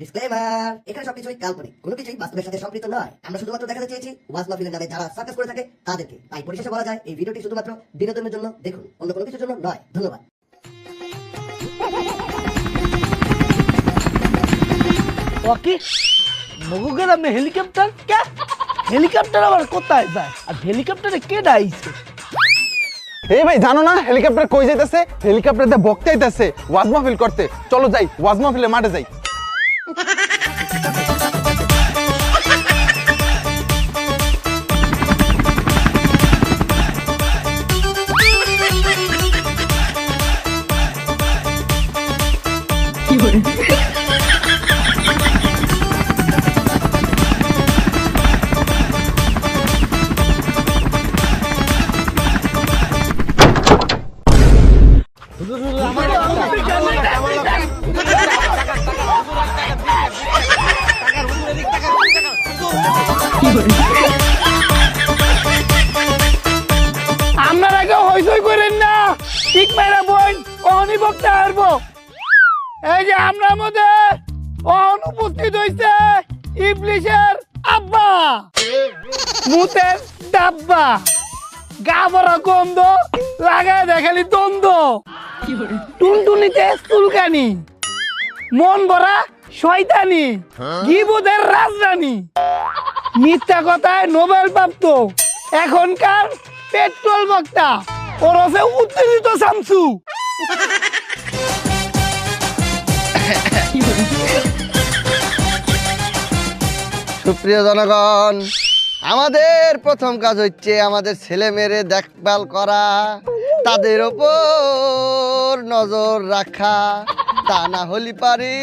Disclaimer এখানে সবকিছুই কাল্পনিক। কোনো কিছুই বাস্তবের সাথে সম্পৃক্ত নয়। আমরা শুধুমাত্র দেখাতে চেয়েছি ওয়াজ মাহফিলের নামে যারা সার্কাস করে থাকে তাদেরকে। তাই পরিশেষে বলা যায় এই ভিডিওটি শুধুমাত্র বিনোদনের জন্য দেখুন অন্য কোনো কিছুর জন্য নয়। ধন্যবাদ। ওকে হেলিকপ্টার? কে? হেলিকপ্টার আবার কোথায় যায়? আর হেলিকপ্টারে কে ডাইছে? এই ভাই জানো না? হেলিকপ্টার কই যাইতেছে? হেলিকপ্টার দিয়ে বকতে আইতাছে ওয়াজ মাহফিল করতে। চলো যাই ওয়াজ মাহফিলে মাঠে যাই। গা গন্ধ, লাগায় দেখালি দ্বন্দ্ব। টুনটুনিতে চুলকানি, মন ভরা শয়তানি, গিবুদের রাজরানী মিথ্যা কথায় নোবেল প্রাপ্ত, এখনকার পেট্রোল বক্তা ওরফে উত্তেজিত শামসু। সুপ্রিয় জনগণ আমাদের প্রথম কাজ হচ্ছে আমাদের ছেলে মেয়েরে দেখভাল করা তাদের ওপর নজর রাখা। তা না হলি পারি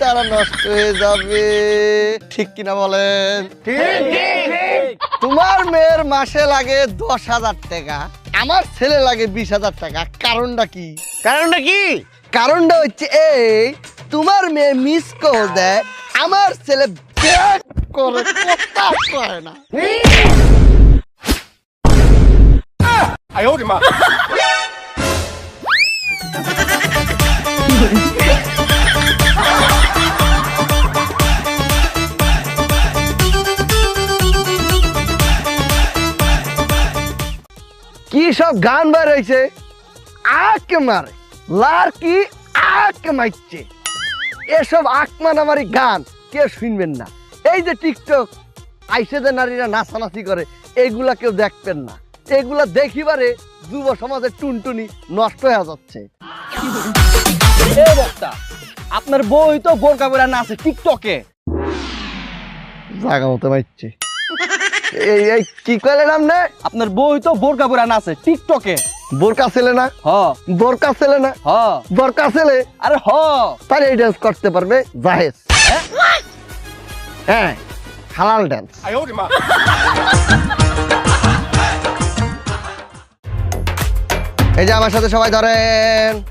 তারা নষ্ট হয়ে যাবে। ঠিক কিনা বলেন? তোমার মেয়ের মাসে লাগে দশ হাজার টাকা আমার ছেলে লাগে বিশ হাজার টাকা। কারণটা কি? কারণটা কি? কারণটা হচ্ছে এই তোমার মেয়ে মিস কল দেয় আমার ছেলে করে কথা না। কি সব গান বার হয়েছে আকে মারে লার কি আকে মারছে এসব আকমান আমারই গান কে শুনবেন না। এই যে টিকটক আইসে যে নারীরা নাচানাচি করে এইগুলা কেউ দেখবেন না। এগুলা দেখিবারে যুব সমাজের টুনটুনি নষ্ট হয়ে যাচ্ছে। আপনার বই তো বোরকা পরে নাচে টিকটকে। জাগা মতো মারছে এই এই কি কইলেন আপনি? আপনার বই তো বোরকা পরে নাচে টিকটকে। বোরকা ছেলে না? হ। বোরকা ছেলে না? হ। বোরকা ছেলে? আরে হ। তাহলে এই ডান্স করতে পারবে জাহেজ হ্যাঁ হালাল ডান্স এই যে আমার সাথে সবাই ধরেন।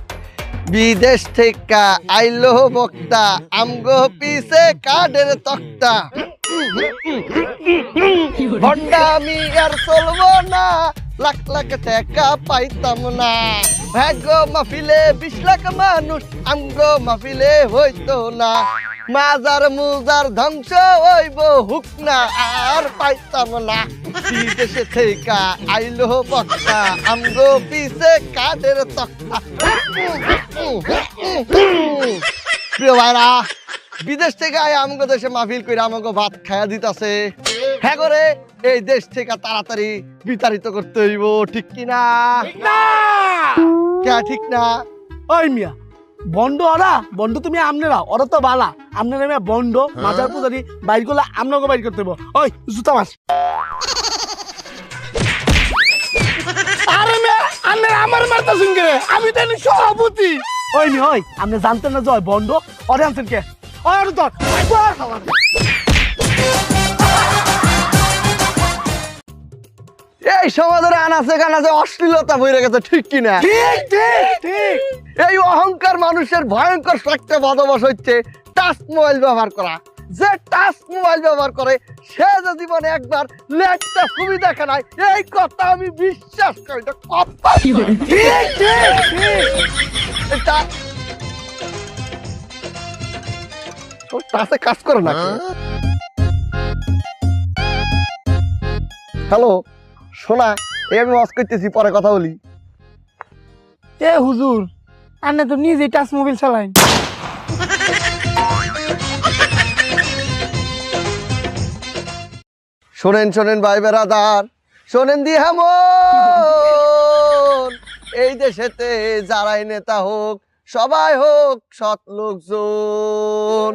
বিদেশ থেকে আইলো বক্তা আমগো পিছে কাঠের তক্তা। ভন্ডা আমি আর চলবো না। লাখ লাখ টাকা পাইতাম না। ভাগ্য মাহফিলে বিশ লাখ মানুষ আমগো মাহফিলে হইতো না। মাজার মুজার ধ্বংস হইব, হুক না, আর পাইতাম না। বিদেশে থেকে আইলো বক্তা আমগো পিছে কাঠের তক্তা। প্রিয় ভাইরা বিদেশ থেকে আয় আমাকে দেশে মাহফিল করে আমাকে ভাত খায়া দিতাছে। হ্যাঁ করে এই দেশ থেকে তাড়াতাড়ি বিতাড়িত করতে হইব ঠিক কিনা কে ঠিক না? ওই মিয়া বন্ড ওরা? বন্ড তুমি আমনেরা ওরা তো বালা। আমনেরা মিয়া বন্ড মাজার পূজারি বাইর করলে আমনাকে বাইর করতে হইব। ওই জুতা মাস আরে মিয়া আমনেরা আমার মারতা শুনকে আমি তো সভাপতি। ওই মি ওই আপনি জানতেন না জয় বন্ড ওরে আনছেন কে? আর ধর এই সমাজের আনাচে কানাচে অশ্লীলতা বইরে গেছে ঠিক কিনা? ঠিক ঠিক ঠিক। এই অহংকার মানুষের ভয়ঙ্কর একটা বদবাস হচ্ছে টাচ মোবাইল ব্যবহার করা। যে টাচ মোবাইল ব্যবহার করে সে যে জীবনে একবার লেটটা ছবি দেখে নাই এই কথা আমি বিশ্বাস করি এটা কথা টাসে কাজ করে না হ্যালো শোনা এই আমি ওয়াজ করতেছি পরে কথা বলি। এ হুজুর আন্না তো নিজে টাচ মোবাইল চালাইন। শোনেন শোনেন ভাই বেড়াদার শোনেন দি হেমন। এই দেশেতে যারাই নেতা হোক সবাই হোক সৎ লোকজন।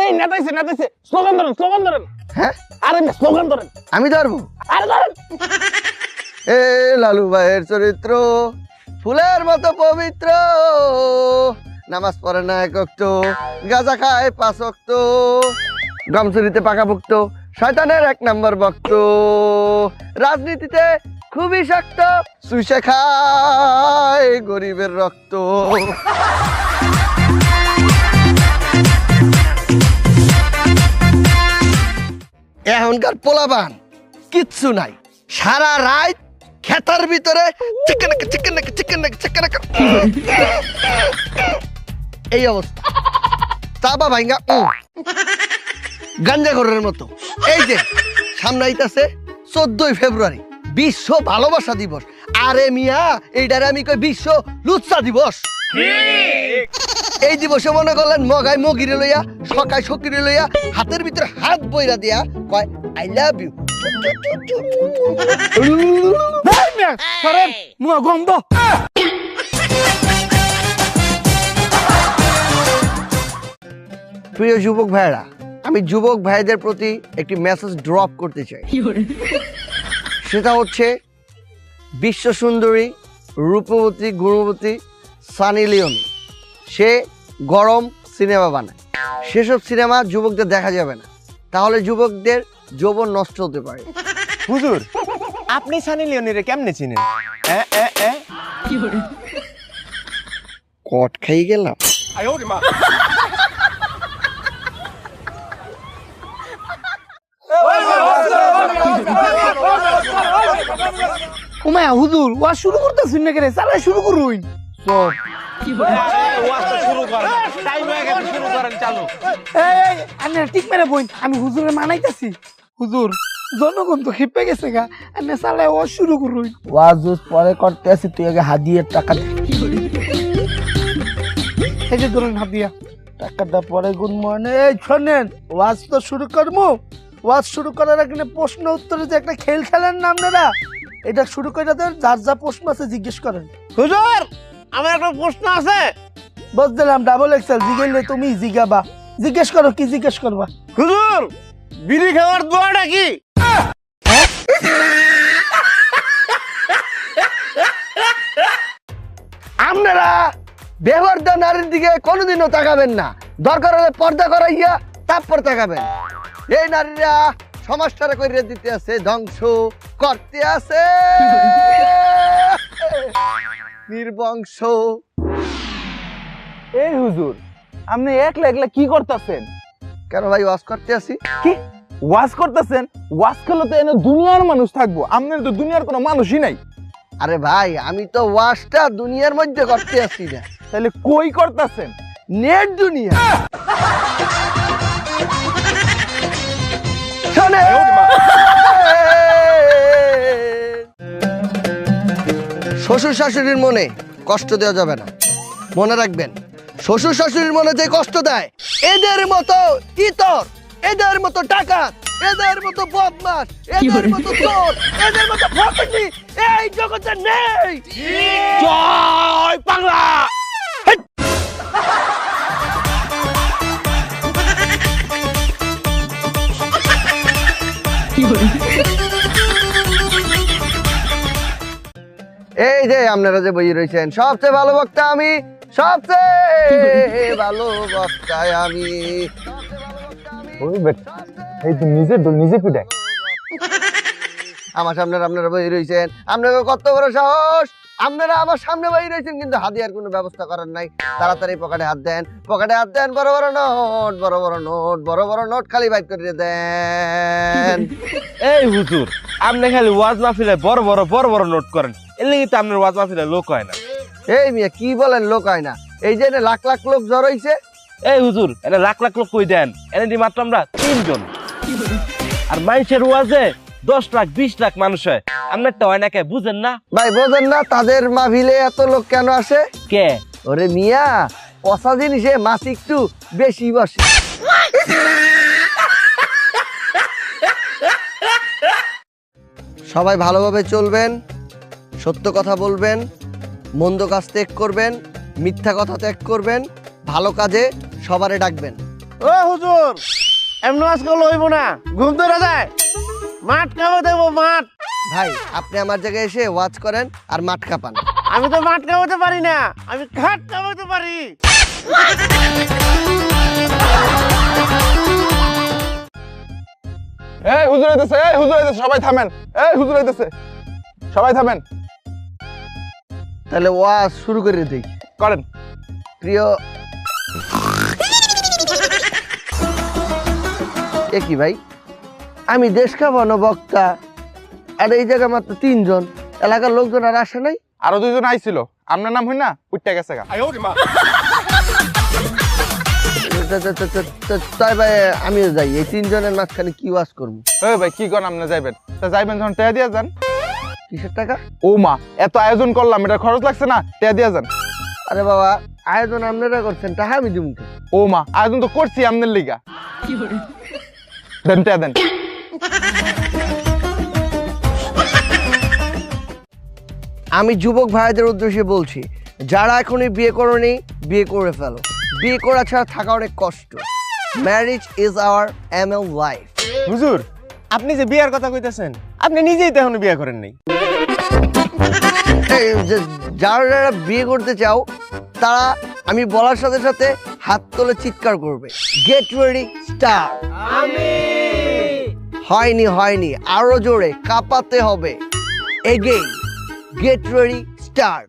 এই নেতাইছে নেতাইছে স্লোগান ধরেন স্লোগান ধরেন। হ্যাঁ? আরে স্লোগান ধরেন। আমি ধরবো? আরে ধরেন। এ লালু ভাইয়ের চরিত্র ফুলের মতো পবিত্র। নামাজ পড়ে না একক্ত গাজা খায় পাঁচক্ত গমচুরিতে পাকাপুক্ত শয়তানের এক নম্বর ভক্ত। রাজনীতিতে খুবই শক্ত। সুইসে খায় গরিবের রক্ত। এখনকার পোলাবান, কিচ্ছু নাই। সারা রাত খেতার ভিতরে এই অবস্থা। চাপা ভাইঙ্গা গাঞ্জা ঘরের মতো। এই যে, সামনে আইতাছে চোদ্দই ফেব্রুয়ারি। বিশ্ব ভালোবাসা দিবস। আরে মিয়া এইটারে আমি কই বিশ্ব লুচ্চা দিবস। এই দিবসে মনে করলেন মগাই মগিরে লইয়া সকাই সকিরে লইয়া হাতের ভিতরে হাত বইরা দিয়া কয় আই লাভ ইউ। গন্ধ। প্রিয় যুবক ভাইরা আমি যুবক ভাইদের প্রতি একটি মেসেজ ড্রপ করতে চাই। সেটা হচ্ছে বিশ্ব সুন্দরী রূপবতী গুণবতী সানি লিওনি। সে গরম সিনেমা বানায়। সেসব সিনেমা যুবকদের দেখা যাবে না। তাহলে যুবকদের যৌবন নষ্ট হতে পারে। হুজুর আপনি সানি লিওনিরে কেমনে চিনেন? এ, এ, এ? কট খাই গেলাম। উমায়া হুজুর ওয়া শুরু করতেছেন না করে চালাই শুরু করুন। এই এই ঠিক মেরে বইন। আমি হুজুরে মানাইতাছি। হুজুর জনগণ তো খেপে গেছে গা। আন্না চালাই ও শুরু করুই ওয়াজ ওয়াজ পরে করতে আসি তুই আগে হাদিয়ের টাকা। এই যে ধরুন হাত দিয়া। টাকাটা পরে গুড মর্নিং এই শোনেন ওয়াজ তো শুরু করব। ওয়াজ শুরু করার আগে প্রশ্ন উত্তরে যে একটা খেল খেলেন না আপনারা? এটা শুরু করে যার যা প্রশ্ন আছে জিজ্ঞেস করেন। হুজুর আমার একটা প্রশ্ন আছে। বস দিলাম ডাবল এক্সেল জিগেলে তুমি জিগাবা। জিজ্ঞেস করো কি জিজ্ঞেস করবা? হুজুর বিড়ি খাওয়ার দোয়াটা কি? আপনারা বেহরদা নারীর দিকে কোনোদিনও তাকাবেন না। দরকার হলে পর্দা করাইয়া তারপর তাকাবেন। এই নারীরা সমাজটারে করে দিতে আছে ধ্বংস করতে আছে। নির্বংশ। এই হুজুর আপনি একলা একলা কি করতেছেন? কেন ভাই ওয়াজ করতে আসি কি? ওয়াজ করতেছেন? ওয়াজ করলে তো এনে দুনিয়ার মানুষ থাকব আপনার তো দুনিয়ার কোনো মানুষই নাই। আরে ভাই আমি তো ওয়াজটা দুনিয়ার মধ্যে করতে আসি না। তাহলে কই করতেছেন? নেট দুনিয়া। শ্বশুর শাশুড়ির মনে কষ্ট দেওয়া যাবে না। মনে রাখবেন শ্বশুর শাশুড়ির মনে যে কষ্ট দেয় এদের মতো ইতর এদের মতো টাকা এদের মতো বদমাস এদের মতো চোর এদের মতো ফকিনি এই জগতে নেই। জয় বাংলা। এই যে আপনারা যে বই রয়েছেন সবচেয়ে ভালো বক্তা আমি সবচেয়ে ভালো বক্তায় আমি। এই তো নিজে নিজে পিটায় আমার সামনে আপনারা বই রয়েছেন আপনাকে কত বড় সাহস আপনারা আমার সামনে বই রয়েছেন কিন্তু হাদিয়ার কোনো ব্যবস্থা করার নাই। তাড়াতাড়ি পকেটে হাত দেন পকেটে হাত দেন বড় বড় নোট বড় বড় নোট বড় বড় নোট খালি বাইক করে দেন। এই হুজুর আপনি খালি ওয়াজ মাহফিলে বড় বড় বড় বড় নোট করেন। এর লেগে তো আপনার ওয়াজ মাহফিলে লোক হয় না। এই মিয়া কি বলেন লোক হয় না? এই যে এনে লাখ লাখ লোক জড়াইছে। এই হুজুর এনে লাখ লাখ লোক কই দেন? এনে দি মাত্র আমরা তিনজন। আর মানুষের ওয়াজে দশ লাখ বিশ লাখ মানুষ হয়। আপনার তো হয় না কে? বুঝেন না? ভাই বোঝেন না তাদের মাহফিলে এত লোক কেন আসে? কে? ওরে মিয়া কষা জিনিসে মাছ একটু বেশি বসে। সবাই ভালোভাবে চলবেন সত্য কথা বলবেন মন্দ কাজ ত্যাগ করবেন মিথ্যা কথা ত্যাগ করবেন ভালো কাজে সবারে ডাকবেন। ও হুজুর এমন আজকাল হইব না। ঘুম ধরে যায়। মাঠ খাওয়া দেবো মাঠ। ভাই আপনি আমার জায়গায় এসে ওয়াচ করেন আর মাঠ কাপান। আমি তো মাঠ খাওয়াতে পারি না আমি খাট খাওয়াতে পারি। এই হুজুর এই সবাই থামেন। এই হুজুর হইতেছে সবাই থামেন। তাহলে ওয়াজ শুরু করে দিই। করেন। প্রিয় এ কি ভাই? আমি দেশ খাবানো বক্তা। আর এই জায়গা মাত্র তিনজন। এলাকার লোকজন আর আসে নাই। আরও দুইজন আইছিল। আপনার নাম হই না? উঠতে গেছে তাই ভাই আমিও যাই। এই তিনজনের মাঝখানে কি ওয়াজ করব? ভাই কি আপনি? যাইবেন। তা যাইবেন যখন টেয়া দিয়া যান। কিসের টাকা? ও মা এত আয়োজন করলাম এটা খরচ লাগছে না? টেয়া দিয়া যান। আরে বাবা আয়োজন আপনারা করছেন টাকা আমি দিমুকে ও মা আয়োজন তো করছি আপনার লিগা। দেন টেয়া দেন। আমি যুবক ভাইদের উদ্দেশ্যে বলছি যারা এখনই বিয়ে করনি বিয়ে করে ফেলো। বিয়ে করা ছাড়া থাকা অনেক কষ্ট। Marriage is our M L life হুজুর আপনি যে বিয়ার কথা কইতেছেন আপনি নিজেই তো এখনও বিয়ে করেন নাই। যারা যারা বিয়ে করতে চাও তারা আমি বলার সাথে সাথে হাত তোলে চিৎকার করবে। গেট রেডি স্টার হয়নি হয়নি আরও জোরে কাঁপাতে হবে। এগেইন গেট রেডি স্টার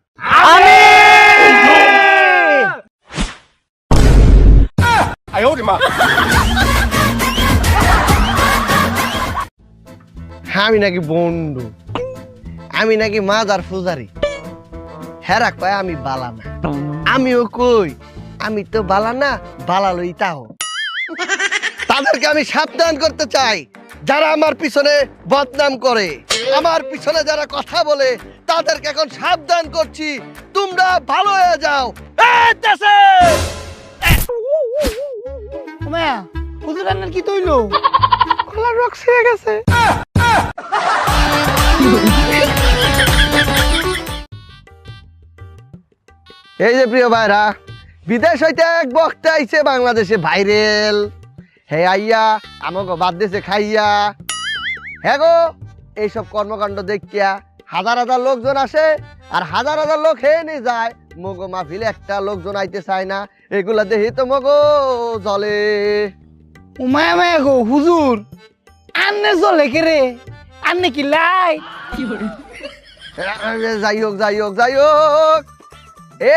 আমি নাকি বন্ধু। আমি নাকি মাদার ফুজারি হেরা কয় আমি বালা না। আমিও কই আমি তো বালা না বালা লই তাও তাদেরকে আমি সাবধান করতে চাই। যারা আমার পিছনে বদনাম করে আমার পিছনে যারা কথা বলে তাদেরকে এখন সাবধান করছি। তোমরা ভালো হয়ে যাও। হুজুর রান্নার কি তৈলো? গলার রক ছিঁড়ে গেছে। এই যে প্রিয় ভাইরা বিদেশ হইতে এক বক্তা আইছে বাংলাদেশে ভাইরেল। হে আইয়া আমাকে বাদ দেশে খাইয়া। হ্যাঁ গো এইসব কর্মকাণ্ড দেখিয়া হাজার হাজার লোকজন আসে আর হাজার হাজার লোক হে নিয়ে যায়। মগো মাহফিলে একটা লোকজন আইতে চায় না এগুলা দেখি তো মগো জলে মায়া মায়া গো হুজুর আন্নে চলে কে রে? আন্নে কি লাই? যাই হোক যাই হোক যাই হোক।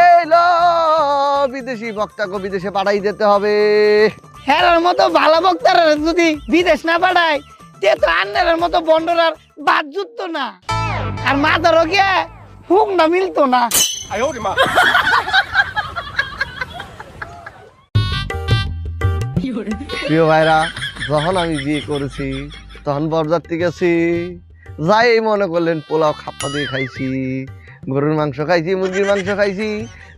এই লো বিদেশি বক্তাকে বিদেশে পাঠাই যেতে হবে। হেরার মতো ভালো বক্তারা যদি বিদেশ না পাঠায় তে তো আন্নের মতো বন্ডরার বাদ জুটতো না। আর মাথারও গিয়ে হুক না। মিলতো না প্রিয় ভাইরা যখন আমি বিয়ে করেছি তখন বরযাত্রী গেছি যাই মনে করলেন পোলাও খাপ্পা দিয়ে খাইছি। গরুর মাংস খাইছি মুরগির মাংস খাইছি।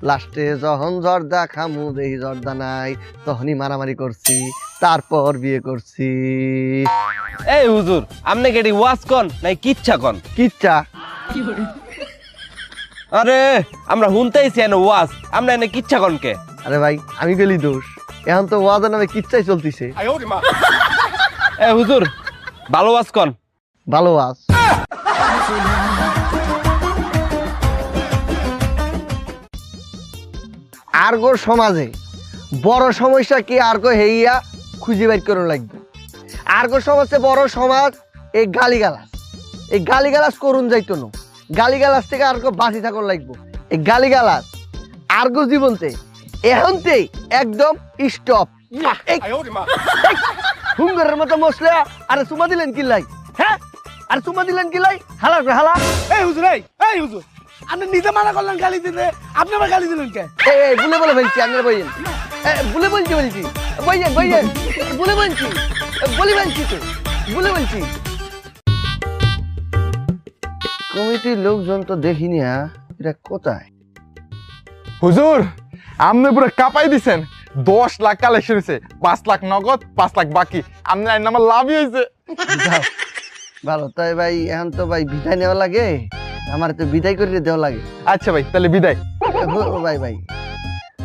লাস্টে যখন জর্দা খামু দেহি জর্দা নাই তখনই মারামারি করছি তারপর বিয়ে করছি। এই হুজুর আপনি কি এটি ওয়াজ কন নাই কিচ্ছা কন? কিচ্ছা। আরে আমরা শুনতেইছি এনে ওয়াজ আমরা এনে কিচ্ছা কন কে? আরে ভাই আমি গেলি দোষ। এখন তো ওয়াদা নামে কিচ্ছাই চলতিছে। এ হুজুর ভালো ওয়াজ কন। ভালো আর্গো সমাজে বড় সমস্যা কি আর্গো হেইয়া খুঁজে বের করে লাগবে? আর্গো সমাজে বড় সমাজ এই গালিগালাজ। এই গালিগালাজ করুন যাইতো না। গালিগালাজ থেকে আর্গো বাঁচি থাকুন লাগবো। এই গালিগালাজ আর্গো জীবনতে এখনতেই একদম স্টপ হুঙ্গারের মতো মশলা আরে সুমা দিলেন কি লাই? হ্যাঁ? আর সুমা দিলেন কি লাই? হালা হালা। এই হুজুর এই হুজুর। আপনি নিজে মানা করলেন গালি দিতে। আপনি আবার গালি দিলেন কে? এই বলে বলে ফেলছি আঙ্গের বইয়েন। এ, বলে বলছি বলছি। বইয়ে বইয়ে বলে বলছি বলে বলছি তো। বলে বলছি। কমিটির লোকজন তো দেখিনি হ্যাঁ? এটা কোথায়? হুজুর আপনি পুরো কাপাই দিছেন। দশ লাখ কালেকশন হয়েছে পাঁচ লাখ নগদ পাঁচ লাখ বাকি। আপনি আইন আমার লাভই হয়েছে ভালো তাই ভাই এখন তো ভাই বিদায় নেওয়া লাগে। আমার তো বিদায় করে দেওয়া লাগে। আচ্ছা ভাই তাহলে বিদায়। ভাই ভাই।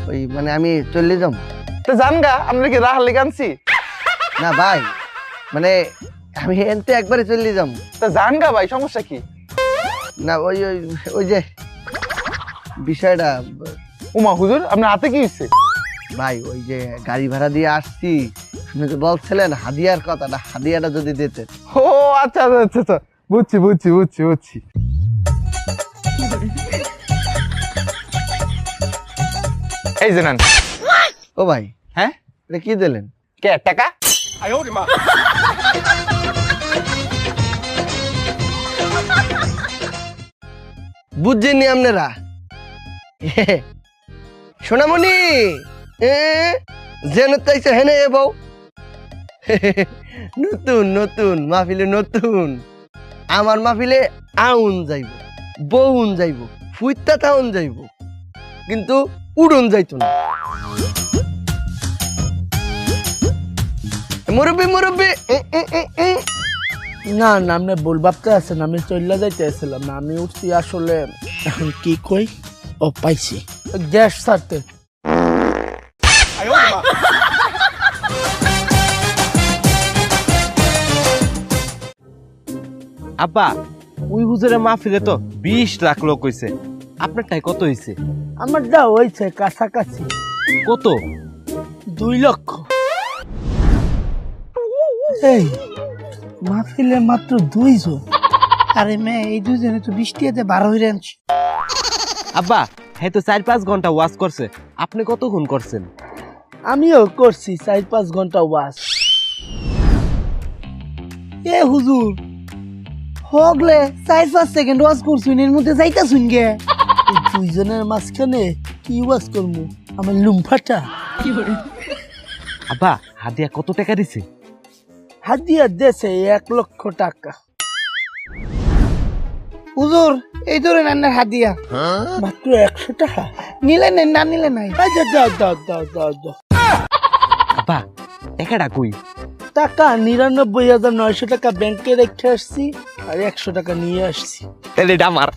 ওই মানে আমি চলে যাম। তো জান গা আমরা কি রাহার লেগে আনছি? না ভাই মানে আমি এনতে একবারে চলে যাম। তা জান গা ভাই সমস্যা কি? না ওই ওই ওই যে বিষয়টা উমা হুজুর আপনার হাতে কি হয়েছে ভাই ওই যে গাড়ি ভাড়া দিয়ে আসছি। আপনি তো বলছিলেন হাদিয়ার কথাটা হাদিয়াটা যদি দিতেন। ও আচ্ছা আচ্ছা আচ্ছা আচ্ছা। বুঝছি বুঝছি বুঝছি বুঝছি। এই যে নেন। ও ভাই। হ্যাঁ? এটা কি দিলেন? কে টাকা? বুঝছেননি আপনারা? সোনামণি এ যেন তাইছে হেনে এ বউ। নতুন নতুন মাহফিলে নতুন। আমার মাহফিলে আউন যাইব। বউন যাইব ফুইতা তাউন যাইব কিন্তু উড়ন যাইতো না। মুরব্বি মুরব্বি এ, এ, এ, এ। না না আপনি ভুল ভাবতে আছেন আমি চলে যাইতে আসছিলাম না আমি উঠছি আসলে। এখন কি কই? ও পাইছি। গ্যাস ছাড়তে। আব্বা ওই হুজুরের মাহফিলে তো বিশ লাখ লোক হইছে। আপনারটাই কত হইছে? আমার যা হয়েছে কাছাকাছি। কত? দুই লক্ষ। এই মাহফিলে মাত্র দুইজন। আরে মেয়ে এই দুজনে তো বৃষ্টিতে বারো হয়ে আনছি। আব্বা হ্যাঁ তো চার পাঁচ ঘণ্টা ওয়াজ করছে। আপনি কতক্ষণ করছেন? আমিও করছি চার পাঁচ ঘণ্টা ওয়াশ এ হুজুর হগলে চার পাঁচ সেকেন্ড ওয়াজ করছুন এর মধ্যে যাইতা শুন গে দুইজনের মাঝখানে কি ওয়াজ করব আমার লুম্ফাটা। আব্বা হাদিয়া কত টাকা দিছে? হাদিয়া দেশে এক লক্ষ টাকা। হুজুর এই ধরে রান্নার হাদিয়া। মাত্র একশো টাকা। নিলে নেন না নিলে নাই। দাও দাও দাও দাও দাও। আব্বা টাকাটা কই? টাকা নিরানব্বই হাজার নয়শো টাকা ব্যাংকে রেখে আসছি আর একশো টাকা নিয়ে আসছি। তাহলে এটা আমার।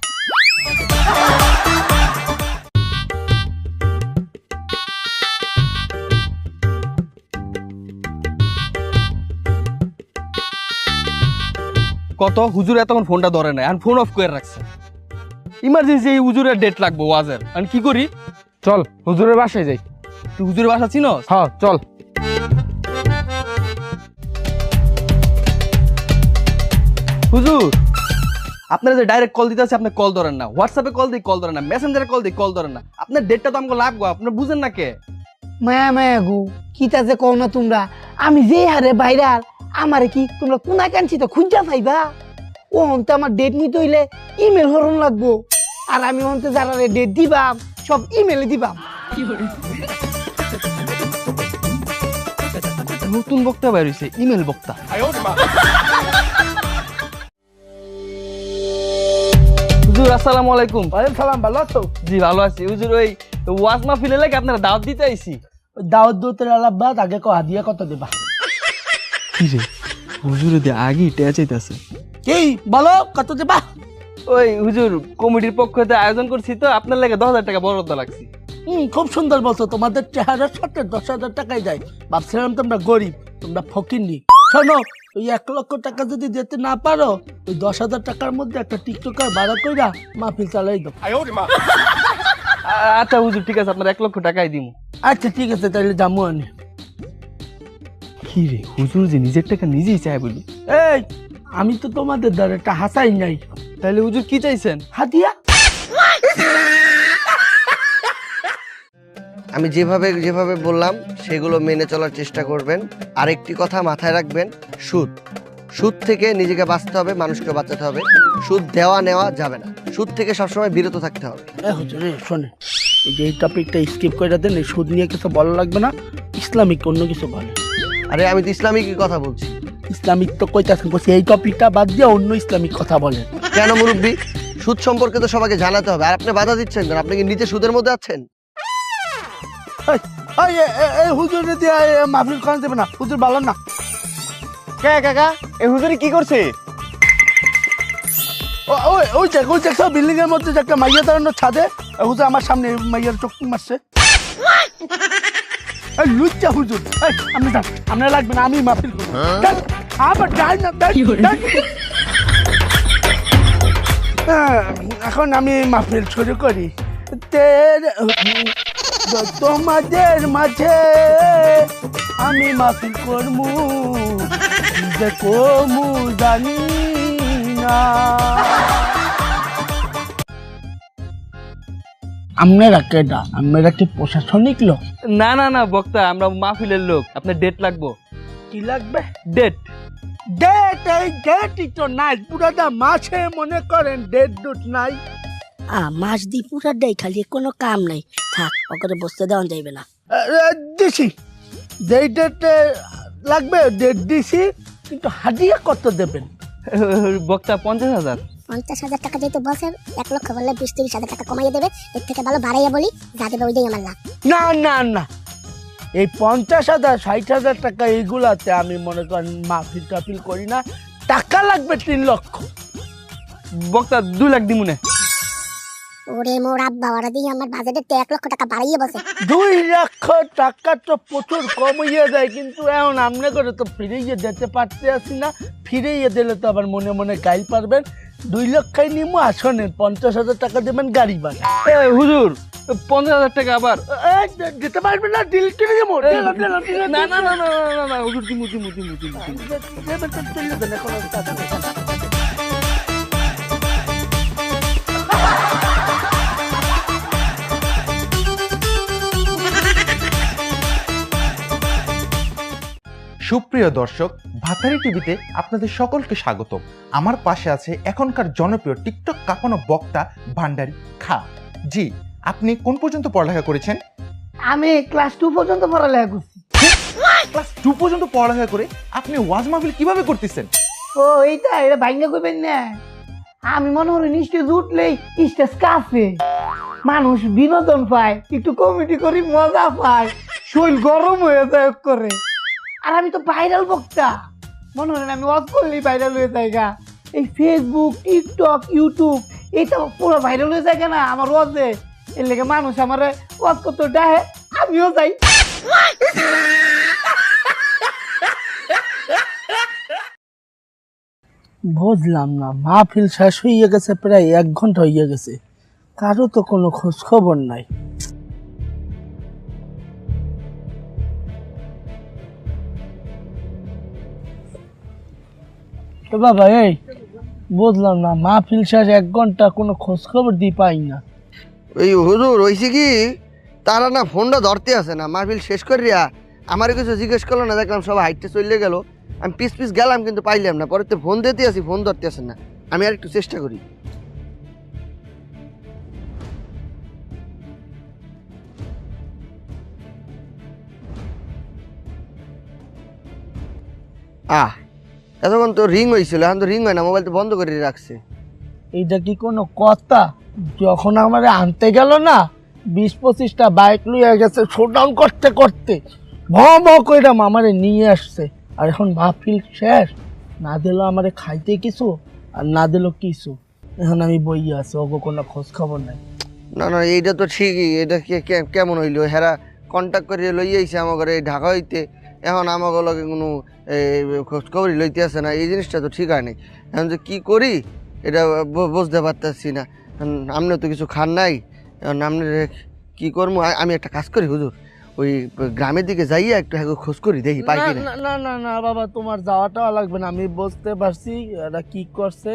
কত? হুজুর এতক্ষণ ফোনটা ধরে নাই। আর ফোন অফ করে রাখছে। ইমার্জেন্সি এই হুজুরের ডেট লাগবো ওয়াজের। আমি কি করি? চল হুজুরের বাসায় যাই। তুই হুজুরের বাসা চিনস? হ্যাঁ চল। হুজুর আপনারা যে ডাইরেক্ট কল দিতে আছে আপনি কল ধরেন না। হোয়াটসঅ্যাপে কল দিই কল ধরেন না মেসেঞ্জারে কল দিই কল ধরেন না। আপনার ডেটটা তো আমাকে লাগবো আপনার বুঝেন না কে? মায়া মায়া গো কিতা যে কও না তোমরা? আমি যে হারে বাইরাল আমারে কি তোমরা কোনা কানছি তো খুঁজা পাইবা? ও অন্তে আমার ডেট নিতে হইলে ইমেল হরণ লাগবো। আর আমি অন্তে যারা ডেট দিবাম সব ইমেলে দিবাম। নতুন বক্তা বের হয়েছে ইমেল বক্তা। হুজুর আসসালামু আলাইকুম। ওয়ালাইকুম সালাম ভালো আছো? জি ভালো আছি। হুজুর ওই ওয়াজ মাহফিলে লাগে আপনারা দাওয়াত দিতে আইছি? দাওয়াত দোতের আলাবাদ আগে কো হাদিয়া কত দেবা? কি রে হুজুর দিয়ে আগে টেয়া চাইতেছে। কি? বলো কত দেবা? ওই হুজুর কমিটির পক্ষ থেকে আয়োজন করছি তো আপনার লাগে দশ হাজার টাকা বরাদ্দ লাগছে। হুম খুব সুন্দর বলছো তোমাদের চেহারার সাথে দশ হাজার টাকাই যায়। ভাবছিলাম তোমরা গরিব তোমরা ফকিরনি শোনো ওই এক লক্ষ টাকা যদি দিতে না পারো ওই দশ হাজার টাকার মধ্যে একটা টিকটকার ভাড়া কইরা মাহফিল চালাই দাও। আচ্ছা হুজুর ঠিক আছে আপনার এক লক্ষ টাকাই দিব আচ্ছা ঠিক আছে তাহলে জামু আনি কি রে হুজুর যে নিজের টাকা নিজেই চাই বলি। এই আমি তো তোমাদের দ্বারা একটা হাসাই নাই। তাহলে হুজুর কি চাইছেন? হাতিয়া? আমি যেভাবে যেভাবে বললাম সেগুলো মেনে চলার চেষ্টা করবেন। আরেকটি কথা মাথায় রাখবেন সুদ। সুদ থেকে নিজেকে বাঁচতে হবে মানুষকে বাঁচাতে হবে। সুদ দেওয়া নেওয়া যাবে না। সুদ থেকে সবসময় বিরত থাকতে হবে। শোনে যে এই টপিকটা স্কিপ করে দেন এই সুদ নিয়ে কিছু বলা লাগবে না ইসলামিক অন্য কিছু বলে আরে আমি তো ইসলামিকই কথা বলছি। ইসলামিক তো কইতাছেন বলছি এই টপিকটা বাদ দিয়ে অন্য ইসলামিক কথা বলেন। কেন মুরব্বী? সুদ সম্পর্কে তো সবাইকে জানাতে হবে। আর আপনি বাধা দিচ্ছেন আপনি কি নিজে সুদের মধ্যে আছেন? এই হুজুর দিয়ে মাহফিল করা দেবে না। হুজুর ভালো না। কে কাকা এই হুজুরি কি করছে? ওই ওই ওই বিল্ডিং এর মধ্যে একটা মাইয়া দাঁড়ানো ছাদে হুজুর আমার সামনে মাইয়ার চোখ মারছে। এই লুচ্চা হুজুর। এই আপনি যান আপনার লাগবে না আমি মাহফিল করব। যান, আবার যাই না। হ্যাঁ, এখন আমি মাহফিল শুরু করি। তেরে তোমাদের মাঝে আমি মাহফিল করমু যে কমু জানি না। আপনারা কেডা? আপনারা কি প্রশাসনিক লোক? না না না বক্তা আমরা মাহফিলের লোক। আপনার ডেট লাগবো। কি লাগবে? ডেট ডেট এই ডেটই তো নাই। পুরাটা মাছে মনে করেন ডেট ডুট নাই। আ মাস দি পুরা দেয় খালি কোনো কাম নাই। থাক ওকে বসতে দেওয়া যাইবে না। দিছি। যেই ডেটে লাগবে ডেট দিছি কিন্তু হাজিয়া কত দেবেন? বক্তা পঞ্চাশ হাজার। পঞ্চাশ হাজার টাকা যেহেতু বসের এক লক্ষ বললে বিশ তিরিশ হাজার টাকা কমাইয়ে দেবে এর থেকে ভালো বাড়াইয়া বলি যা দেবে ওইটাই আমার লাভ। না না না। এই পঞ্চাশ হাজার ষাট হাজার টাকা এইগুলাতে আমি মনে করেন মাহফিল টাফিল করি না। টাকা লাগবে তিন লক্ষ। বক্তা দুই লাখ দিমুনে। ওরে মোর আব্বা ওরা দিয়ে আমার বাজেটের তো এক লক্ষ টাকা বাড়াইয়ে বসে দুই লক্ষ টাকা তো প্রচুর কমিয়ে যায় কিন্তু এখন আমনে করে তো ফিরিয়ে যেতে পারতে আসি না ফিরিয়ে দিলে তো আবার মনে মনে গাইল পারবেন দুই লক্ষই নিমু আসনেন পঞ্চাশ হাজার টাকা দেবেন গাড়ি ভাড়া হুজুর পঞ্চাশ হাজার টাকা আবার দিতে পারবেন না ডিল কিনে যাব না না না না, না না হুজুর দিমু দিমু দিমু দিমু দিমু। সুপ্রিয় দর্শক ভাতারি টিভিতে আপনাদের সকলকে স্বাগত আমার পাশে আছে এখনকার জনপ্রিয় টিকটক কাঁপানো বক্তা ভান্ডারি খা। জি আপনি কোন পর্যন্ত পড়ালেখা করেছেন? আমি ক্লাস টু পর্যন্ত পড়ালেখা করছি। ক্লাস টু পর্যন্ত পড়ালেখা করে আপনি ওয়াজ মাহফিল কীভাবে করতেছেন? ও এইটা এটা ভাঙ্গা করবেন না। আমি মনে করি নিশ্চয় উঠলেই স্টেজ কাছে। মানুষ বিনোদন পায় একটু কমেডি করি মজা পায়। শরীর গরম হয়ে যায় করে। আর আমি তো ভাইরাল বক্তা। মনে হয় আমি ওয়াজ করলেই ভাইরাল হয়ে যায় গা। এই ফেসবুক টিকটক ইউটিউব এটা পুরো ভাইরাল হয়ে যায় না, আমার ওয়াজে এর লেগে মানুষ আমার ওয়াজ করতে ডাহে, আমিও যাই। বুঝলাম না, মাহফিল শেষ হয়ে গেছে, প্রায় এক ঘণ্টা হয়ে গেছে। কারও তো কোনো খোঁজ খবর নাই। তো বাবা, এই, বুঝলাম না, মাহফিল শেষ এক ঘণ্টা কোনো খোঁজ খবর দিয়ে পাই না। ওই হুজুর, হইছে কি? তারা না ফোনটা ধরতে আসে না, মাহফিল শেষ করিয়া আমার কিছু জিজ্ঞেস করল না, দেখলাম সব হাইটে চলে গেল। আমি পিস পিস গেলাম কিন্তু পাইলাম না, পরে তো ফোন দিতে আসি, ফোন ধরতে আসেন না। আমি আর একটু চেষ্টা করি। আহ এতক্ষণ তো রিং হয়েছিল এখন তো রিং হয় না মোবাইল তো বন্ধ করে রাখছে। এইটা কি কোনো কথা? যখন আমার আনতে গেল না বিশ পঁচিশটা বাইক লুয়ে গেছে শোডাউন করতে করতে ভ ভ কইরাম আমারে নিয়ে আসছে। আর এখন মাহফিল শেষ না দিল আমারে খাইতে কিছু আর না দিল কিছু। এখন আমি বই আছি ওগো কোনো খোঁজ খবর নাই। না না এইটা তো ঠিকই এটা কেমন হইল? হেরা কন্ট্যাক্ট করে লই আইছে আমার এই ঢাকা হইতে। এখন আমাকে লগে কোনো খোঁজ খবরই লইতে আসে না এই জিনিসটা তো ঠিক হয় নাই। এখন যে কী করি এটা বুঝতে পারতেছি না। আপনি তো কিছু খান নাই এখন আপনি কি করব আমি একটা কাজ করি হুজুর ওই গ্রামের দিকে যাইয়া একটু হ্যাঁ খোঁজ করি দেখি পাই না, না। না না বাবা তোমার যাওয়াটাও লাগবে না আমি বুঝতে পারছি এটা কি করছে।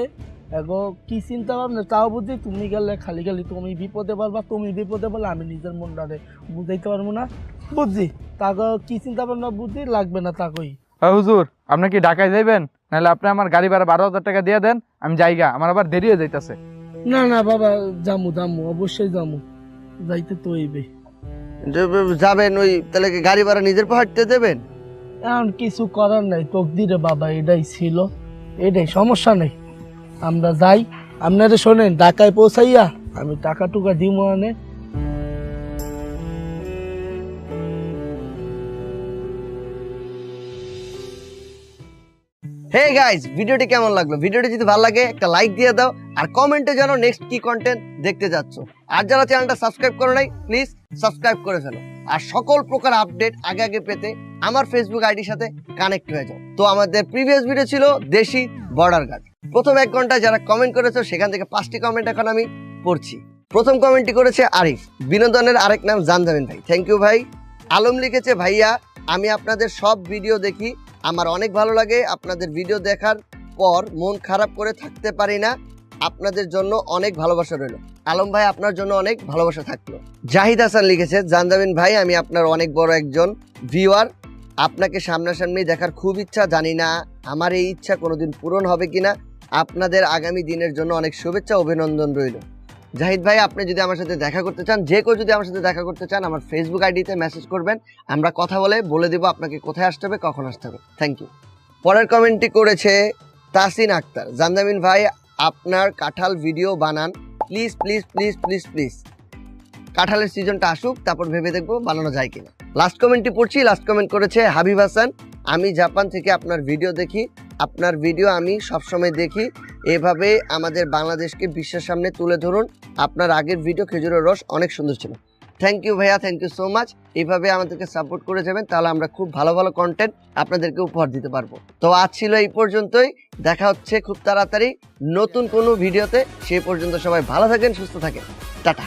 এগো কি চিন্তা ভাবনা? তাও বুঝি তুমি গেলে খালি খালি তুমি বিপদে পারবা তুমি বিপদে বলে আমি নিজের মনটারে বুঝাইতে পারব না। বুঝছি। তাকে কি চিন্তা ভাবনা বুদ্ধি লাগবে না তাকই। হ্যাঁ হুজুর আপনি কি ঢাকায় যাইবেন? নাহলে আপনি আমার গাড়ি ভাড়া বারো হাজার টাকা দিয়ে দেন আমি যাইগা আমার আবার দেরি হয়ে যাইতেছে। না না বাবা জামু জামু অবশ্যই জামু যাইতে তো হইবে। যাবেন ওই তাহলে কি গাড়ি ভাড়া নিজের পাহাড়তে দেবেন? এখন কিছু করার নাই তকদিরে বাবা এটাই ছিল। এটাই সমস্যা নেই। আমরা যাই। আপনারা শোনেন ঢাকায় পৌঁছাইয়া আমি টাকা টুকা দিব আনে। হে গাইস ভিডিওটি কেমন লাগল? ভিডিওটি যদি ভালো লাগে, একটা লাইক দিয়ে দাও, আর কমেন্টে জানো নেক্সট কি কন্টেন্ট দেখতে যাচ্ছ। আর যারা চ্যানেলটা সাবস্ক্রাইব করে নাই প্লিজ সাবস্ক্রাইব করে ফেলো। আর সকল প্রকার আপডেট আগে আগে পেতে আমার ফেসবুক আইডির সাথে কানেক্ট হয়ে যাও। তো আমাদের প্রিভিয়াস ভিডিও ছিল দেশি বর্ডার গার্ড প্রথম এক ঘন্টায় যারা কমেন্ট করেছ, সেখান থেকে পাঁচটি কমেন্ট এখন আমি পড়ছি। প্রথম কমেন্টটি করেছে আরিফ। বিনোদনের আরেক নাম জানজামিন ভাই। থ্যাংক ইউ ভাই। আলম লিখেছে, ভাইয়া, আমি আপনাদের সব ভিডিও দেখি আমার অনেক ভালো লাগে আপনাদের ভিডিও দেখার পর মন খারাপ করে থাকতে পারি না। আপনাদের জন্য অনেক ভালোবাসা রইল। আলম ভাই আপনার জন্য অনেক ভালোবাসা থাকল। জাহিদ হাসান লিখেছে জানজামিন ভাই, আমি আপনার অনেক বড় একজন ভিউয়ার আপনাকে সামনাসামনি দেখার খুব ইচ্ছা, জানি না আমার এই ইচ্ছা কোনোদিন পূরণ হবে কিনা। আপনাদের আগামী দিনের জন্য অনেক শুভেচ্ছা, অভিনন্দন রইল। জাহিদ ভাই, আপনি যদি আমার সাথে দেখা করতে চান, যে কেউ যদি আমার সাথে দেখা করতে চান, আমার ফেসবুক আইডিতে মেসেজ করবেন। আমরা কথা বলে বলে দিব আপনাকে কোথায় আসতে হবে, কখন আসতে হবে। থ্যাংক ইউ পরের কমেন্টটি করেছে তাসিন আক্তার। জান্দামিন ভাই, আপনার কাঁঠাল ভিডিও বানান। Please please please please please কাঁঠালের সিজনটা আসুক, তারপর ভেবে দেখব বানানো যায় কিনা। লাস্ট কমেন্টটি পড়ছি লাস্ট কমেন্ট করেছে হাবিব হাসান, আমি জাপান থেকে আপনার ভিডিও দেখি। আপনার ভিডিও আমি সবসময় দেখি। এভাবে আমাদের বাংলাদেশকে বিশ্বের সামনে তুলে ধরুন। আপনার আগের ভিডিও খেজুরের রস অনেক সুন্দর ছিল। থ্যাংক ইউ ভাইয়া থ্যাংক ইউ সো মাচ এইভাবে আমাদেরকে সাপোর্ট করে যাবেন, তাহলে আমরা খুব ভালো ভালো কন্টেন্ট আপনাদেরকে উপহার দিতে পারব। তো আজ ছিল এই পর্যন্তই। দেখা হচ্ছে খুব তাড়াতাড়ি নতুন কোনো ভিডিওতে সেই পর্যন্ত সবাই ভালো থাকেন, সুস্থ থাকেন। টাটা।